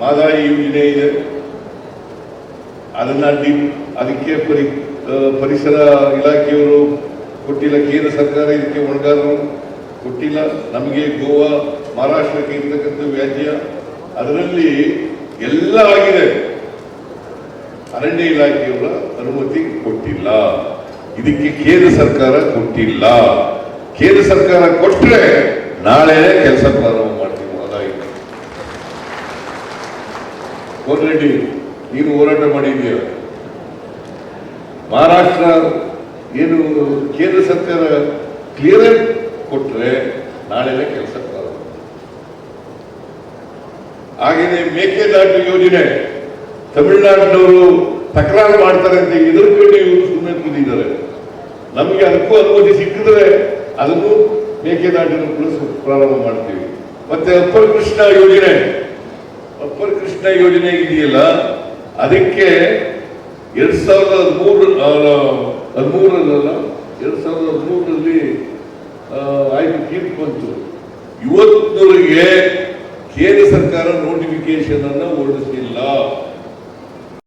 ಮಾದಾಯಿ ಯೋಜನೆ ಇದೆ. ಅದನ್ನ ಡಿ ಅದಕ್ಕೆ ಪರಿ ಪರಿಸರ ಇಲಾಖೆಯವರು ಕೊಟ್ಟಿಲ್ಲ, ಕೇಂದ್ರ ಸರ್ಕಾರ ಇದಕ್ಕೆ ಹೊಣೆಗಾರರು ಕೊಟ್ಟಿಲ್ಲ. ನಮಗೆ ಗೋವಾ, ಮಹಾರಾಷ್ಟ್ರಕ್ಕೆ ಇರ್ತಕ್ಕಂಥ ವ್ಯಾಜ್ಯ ಅದರಲ್ಲಿ ಎಲ್ಲ ಆಗಿದೆ. ಅರಣ್ಯ ಇಲಾಖೆಯವರ ಅನುಮತಿ ಕೊಟ್ಟಿಲ್ಲ. ಇದಕ್ಕೆ ಕೇಂದ್ರ ಸರ್ಕಾರ ಕೊಟ್ಟಿಲ್ಲ. ಕೇಂದ್ರ ಸರ್ಕಾರ ಕೊಟ್ಟರೆ ನಾಳೆ ಕೆಲಸ ಪ್ರಾರಂಭ ಮಾಡ್ತೀವಿ ಅದಾಗಿ ಕೋನರೆಡ್ಡಿ ನೀನು ಹೋರಾಟ ಮಾಡಿದ್ದೀಯ. ಮಹಾರಾಷ್ಟ್ರ ಏನು ಕೇಂದ್ರ ಸರ್ಕಾರ ಕ್ಲಿಯರೆನ್ಸ್ ಕೊಟ್ಟರೆ ನಾಳೆನೇ ಕೆಲಸ ಹಾಗೆಯೇ ಮೇಕೆದಾಟು ಯೋಜನೆ ತಮಿಳುನಾಡಿನವರು ತಕರಾರು ಮಾಡ್ತಾರೆ ಅಂತ ಎದುರ್ಕೊಂಡು ಇವರು ಸುಮ್ಮನೆ ಕೂತಿದ್ದಾರೆ. ನಮಗೆ ಅದಕ್ಕೂ ಅನುಮತಿ ಸಿಕ್ಕಿದ್ರೆ ಅದನ್ನು ಮೇಕೆದಾಟಿನ ಕೂಡ ಸು- ಪ್ರಾರಂಭ ಮಾಡ್ತೀವಿ. ಮತ್ತೆ ಅಪ್ಪರ್ ಕೃಷ್ಣ ಯೋಜನೆ ಅಪ್ಪರ್ ಕೃಷ್ಣ ಯೋಜನೆ ಇದೆಯಲ್ಲ? ಅದಕ್ಕೆ ಎರಡ್ ಸಾವಿರದ ಹದಿಮೂರು ಹದಿಮೂರಲ್ಲ ಎರಡ್ ಸಾವಿರದ ಹದಿಮೂರರಲ್ಲಿ ಆಯ್ತು ತೀರ್ಪು ಬಂತು. ಇವತ್ತಿನವರೆಗೆ ಕೇಂದ್ರ ಸರ್ಕಾರ ನೋಟಿಫಿಕೇಶನ್ ಅನ್ನು ಹೊರಡಿಸಿಲ್ಲ.